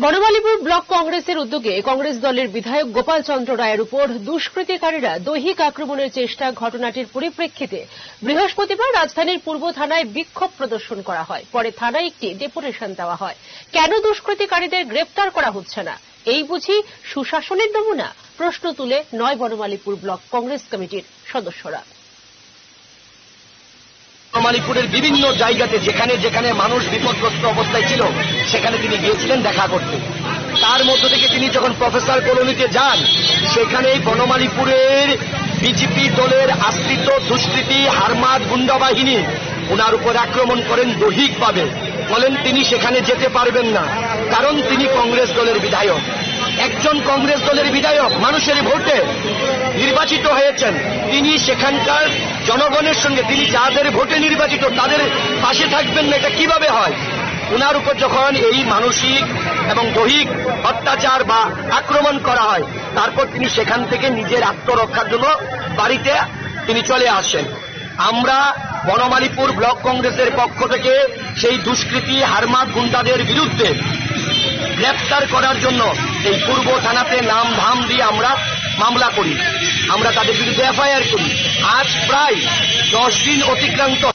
Banamalipur block কংগ্রেসের উদ্যোগে কংগ্রেস দলের বিধায়ক গোপাল চন্দ্র রায়ের উপর দুষ্কৃতিকারীরা দৈহিক আক্রমণের চেষ্টা ঘটনাটির পরিপ্রেক্ষিতে বৃহস্পতিবার রাজধানীর পূর্ব থানায় বিক্ষোভ প্রদর্শন করা হয়। পরে থানায় একটি ডেপুটেশন দেওয়া হয়। কেন দুষ্কৃতিকারীদের গ্রেপ্তার করা হচ্ছে না? এই বুঝি সুশাসনের নমুনা? প্রশ্ন তুলে নয় বনমালীপুর ব্লক কংগ্রেস কমিটির সদস্যরা। মালিপুরের বিভিন্ন জায়গাতে যেখানে যেখানে মানুষ বিপদগ্রস্ত অবস্থায় ছিল, সেখানে তিনি গিয়েছিলেন দেখা করতে। তার মধ্য থেকে তিনি যখন প্রফেসর কলোনিতে যান, সেখানেই বনমালীপুরের বিজেপি দলের আশ্রিত দুষ্কৃতি হারমাদ গুন্ডা বাহিনী ওনার উপর আক্রমণ করেন দৈহিকভাবে। বলেন, তিনি সেখানে যেতে পারবেন না, কারণ তিনি কংগ্রেস দলের বিধায়ক। একজন কংগ্রেস দলের বিধায়ক মানুষের ভোটে নির্বাচিত হয়েছেন। তিনি সেখানকার জনগণের সঙ্গে, তিনি যাদের ভোটে নির্বাচিত, তাদের পাশে থাকবেন না, এটা কীভাবে হয়? ওনার উপর যখন এই মানসিক এবং দৈহিক অত্যাচার বা আক্রমণ করা হয়, তারপর তিনি সেখান থেকে নিজের আত্মরক্ষার জন্য বাড়িতে তিনি চলে আসেন। আমরা বনমালীপুর ব্লক কংগ্রেসের পক্ষ থেকে সেই দুষ্কৃতি হারমাত গুন্ডাদের বিরুদ্ধে গ্রেপ্তার করার জন্য এই পূর্ব থানাতে নাম ধাম দিয়ে আমরা মামলা করি। আমরা তাদের বিরুদ্ধে এফআইআর করি। আজ প্রায় দশ দিন অতিক্রান্ত